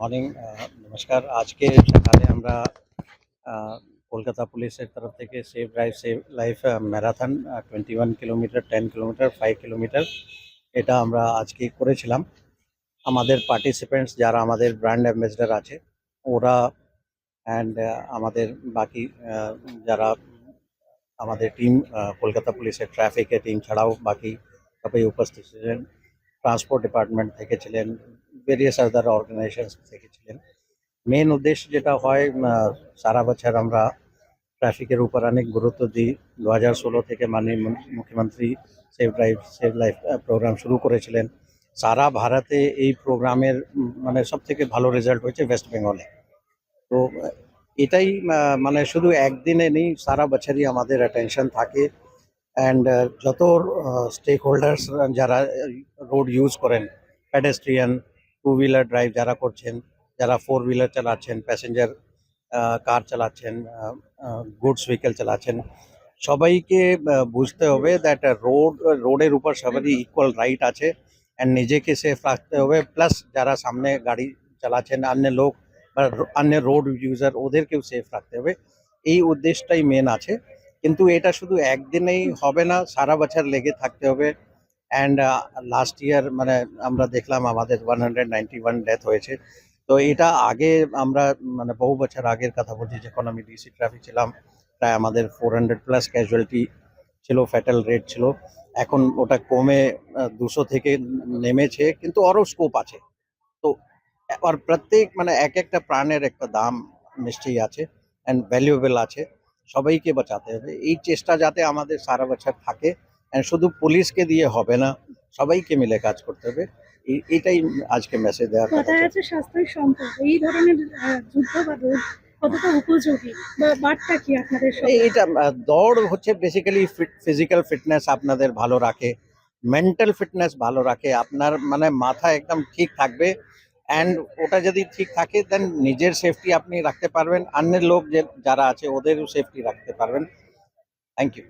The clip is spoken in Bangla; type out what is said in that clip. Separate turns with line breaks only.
মর্নিং নমস্কার। আজকে সকালে আমরা আহ, কলকাতা পুলিশের তরফ থেকে save drive save life marathon twenty one kilometre ten kilometre five kilometre এটা আমরা আজকে করেছিলাম। আমাদের পার্টিসিপেন্টস যারা আমাদের ব্র্যান্ড অ্যাম্বাসেডার আছে ওরা অ্যান্ড আমাদের বাকি যারা আমাদের টিম কলকাতা পুলিশের ট্রাফিকের টিম ছাড়াও বাকি সবাই উপস্থিত ছিলেন। ট্রান্সপোর্ট ডিপার্টমেন্ট থেকে ছিলেন ভেরিয়াস আদার অর্গানাইজেশন থেকে ছিলেন মেন উদ্দেশ্য যেটা হয় সারা বছর আমরা ট্রাফিকের উপর অনেক গুরুত্ব দিই। দু হাজার ষোলো থেকে মাননীয় মুখ্যমন্ত্রী save drive save life programme শুরু করেছিলেন। সারা ভারতে এই প্রোগ্রামের মানে সব থেকে ভালো রেজাল্ট হয়েছে ওয়েস্ট বেঙ্গলে তো, এটাই মানে শুধু একদিনে নেই, সারা বছরই আমাদের অ্যাটেনশন থাকে। অ্যান্ড যত স্টেক হোল্ডার্স যারা রোড ইউজ করেন প্যাডেস্ট্রিয়ান টু হুইলার ড্রাইভ যারা করছেন, যারা ফোর হুইলার চালাচ্ছেন প্যাসেঞ্জার কার চালাচ্ছেন গুডস ভেহিকেল চালাচ্ছেন, সবাইকে বুঝতে হবে দ্যাট রোড রোডের উপর সবারই ইকুয়াল রাইট আছে অ্যান্ড নিজেকে সেফ রাখতে হবে। প্লাস যারা সামনে গাড়ি চালাচ্ছেন, অন্য লোক বা অন্য রোড ইউজার ওদেরকেও সেফ রাখতে হবে। এই উদ্দেশ্যটাই মেন আছে। কিন্তু এটা শুধু একদিনেই হবে না, সারা বছর লেগে থাকতে হবে। অ্যান্ড লাস্ট ইয়ার মানে আমরা দেখলাম আমাদের ওয়ান হান্ড্রেড ওয়ান ডেথ হয়েছে। তো এটা আগে আমরা মানে বহু বছর আগের কথা বলছি, যখন আমি ডিসি ট্রাফিক ছিলাম, প্রায় আমাদের ফোর হান্ড্রেড প্লাস ক্যাজুয়ালিটি ছিল ফ্যাটাল রেট ছিল। এখন ওটা কমে দুশো থেকে নেমেছে, কিন্তু আরও স্কোপ আছে। তো আর প্রত্যেক মানে এক একটা প্রাণের একটা দাম নিশ্চয়ই আছে অ্যান্ড ভ্যালুয়েবল আছে। সবাইকে বাঁচাতে হবে। এই চেষ্টা যাতে আমাদের সারা বছর থাকে শুধু পুলিশকে দিয়ে হবে না সবাইকে মিলে কাজ করতে হবে। এটাই আজকে মেসেজ দেওয়ার কথা।
আছে স্বাস্থ্যই সম্পদ। এই ধরনের যুদ্ধ বা রোধ কতটা উপযোগী বা বার্তা কি আপনাদের
এটা দৌড় হচ্ছে বেসিক্যালি ফিজিক্যাল ফিটনেস আপনাদের ভালো রাখে মেন্টাল ফিটনেস ভালো রাখে আপনার মানে মাথা একদম ঠিক থাকবে। অ্যান্ড ওটা যদি ঠিক থাকে দেন নিজের সেফটি আপনি রাখতে পারবেন। অন্যের লোক যে যারা আছে ওদেরও সেফটি রাখতে পারবেন। Thank you